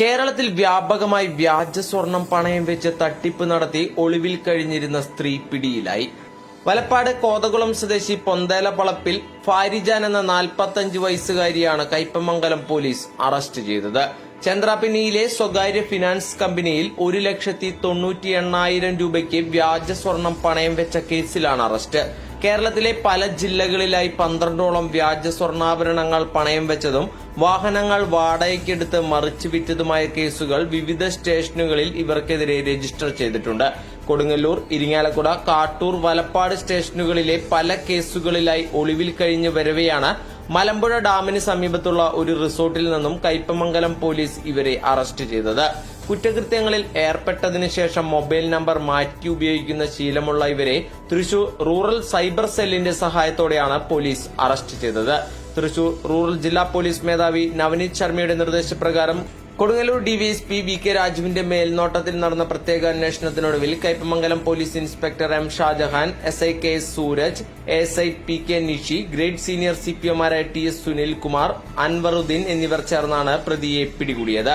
കേരളത്തിൽ വ്യാപകമായി വ്യാജ സ്വർണം പണയം വെച്ച് തട്ടിപ്പ് നടത്തി ഒളിവിൽ കഴിഞ്ഞിരുന്ന സ്ത്രീ പിടിയിലായി. വലപ്പാട് കോതകുളം സ്വദേശി പൊന്തേല പളപ്പിൽ ഫാരിജാൻ എന്ന നാൽപ്പത്തഞ്ച് വയസ്സുകാരിയാണ് കൈപ്പമംഗലം പോലീസ് അറസ്റ്റ് ചെയ്തത്. ചന്ദ്രാപിന്നിയിലെ സ്വകാര്യ ഫിനാൻസ് കമ്പനിയിൽ ഒരു ലക്ഷത്തി തൊണ്ണൂറ്റി എണ്ണായിരം രൂപയ്ക്ക് വ്യാജ സ്വർണം പണയം വെച്ച കേസിലാണ് അറസ്റ്റ്. കേരളത്തിലെ പല ജില്ലകളിലായി പന്ത്രണ്ടോളം വ്യാജ സ്വർണാഭരണങ്ങൾ പണയം വെച്ചതും വാഹനങ്ങൾ വാടകയ്ക്കെടുത്ത് മറിച്ചു വിറ്റതുമായ കേസുകൾ വിവിധ സ്റ്റേഷനുകളിൽ ഇവർക്കെതിരെ രജിസ്റ്റർ ചെയ്തിട്ടുണ്ട്. കൊടുങ്ങല്ലൂർ ഇരിങ്ങാലക്കുട കാട്ടൂർ വലപ്പാട് സ്റ്റേഷനുകളിലെ പല കേസുകളിലായി ഒളിവിൽ കഴിഞ്ഞു വരവെയാണ് മലമ്പുഴ ഡാമിന് സമീപത്തുള്ള ഒരു റിസോർട്ടിൽ നിന്നും കയ്പമംഗലം പോലീസ് ഇവരെ അറസ്റ്റ് ചെയ്തത്. കുറ്റകൃത്യങ്ങളിൽ ഏർപ്പെട്ടതിനു ശേഷം മൊബൈൽ നമ്പർ മാറ്റി ഉപയോഗിക്കുന്ന ശീലമുള്ള ഇവരെ തൃശൂർ റൂറൽ സൈബർ സെല്ലിന്റെ സഹായത്തോടെയാണ് പോലീസ് അറസ്റ്റ് ചെയ്തത്. തൃശൂർ റൂറൽ ജില്ലാ പോലീസ് മേധാവി നവനീത് ശർമ്മയുടെ നിർദ്ദേശപ്രകാരം കൊടുങ്ങല്ലൂർ ഡിവൈഎസ്പി വി കെ രാജുവിന്റെ മേൽനോട്ടത്തിൽ നടന്ന പ്രത്യേക അന്വേഷണത്തിനൊടുവിൽ Kaipamangalam police inspector M Shajahan S I K S Sooraj S I P K Nishi grade senior C P ഒമാരായ T S Sunilkumar Anwaruddin എന്നിവർ ചേർന്നാണ് പ്രതിയെ പിടികൂടിയത്.